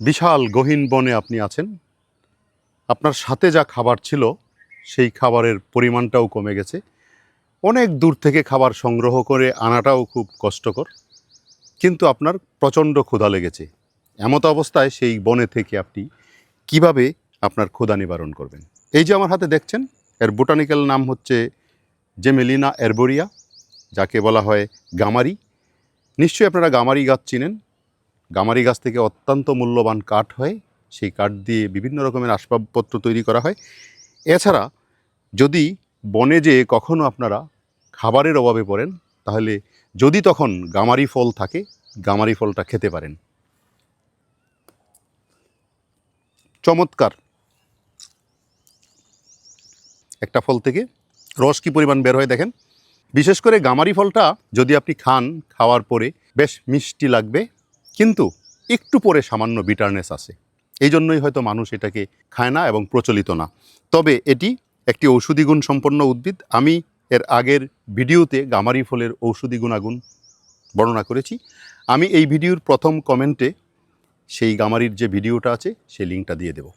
বিশাল গহীন বনে আপনি আছেন। আপনার সাথে যা খাবার ছিল, সেই খাবারের পরিমাণটাও কমে গেছে। অনেক দূর থেকে খাবার সংগ্রহ করে আনাটাও খুব কষ্টকর। কিন্তু আপনার প্রচণ্ড ক্ষুধা লেগেছে। এমত অবস্থায় সেই বনে থেকে আপনি কীভাবে আপনার ক্ষুধা নিবারণ করবেন? এই যে আমার হাতে দেখছেন, এর বোটানিক্যাল নাম হচ্ছে জেমেলিনা এরবোরিয়া, যাকে বলা হয় গামারি। নিশ্চয়ই আপনারা গামারি গাছ চিনেন। গামারি গাছ থেকে অত্যন্ত মূল্যবান কাঠ হয়। সেই কাঠ দিয়ে বিভিন্ন রকমের আসবাবপত্র তৈরি করা হয়। এছাড়া যদি বনে যেয়ে কখনও আপনারা খাবারের অভাবে পড়েন, তাহলে যদি তখন গামারি ফল থাকে, গামারি ফলটা খেতে পারেন। চমৎকার। একটা ফল থেকে রস কি পরিমাণ বের হয় দেখেন। বিশেষ করে গামারি ফলটা যদি আপনি খান, খাওয়ার পরে বেশ মিষ্টি লাগবে। কিন্তু একটু পরে সামান্য বিটারনেস আসে। এই জন্যই হয়তো মানুষ এটাকে খায় না এবং প্রচলিত না। তবে এটি একটি ঔষধি গুণ সম্পন্ন উদ্ভিদ। আমি এর আগের ভিডিওতে গামারি ফলের ঔষধি গুণাগুণ বর্ণনা করেছি। আমি এই ভিডিওর প্রথম কমেন্টে সেই গামারির যে ভিডিওটা আছে, সেই লিঙ্কটা দিয়ে দেবো।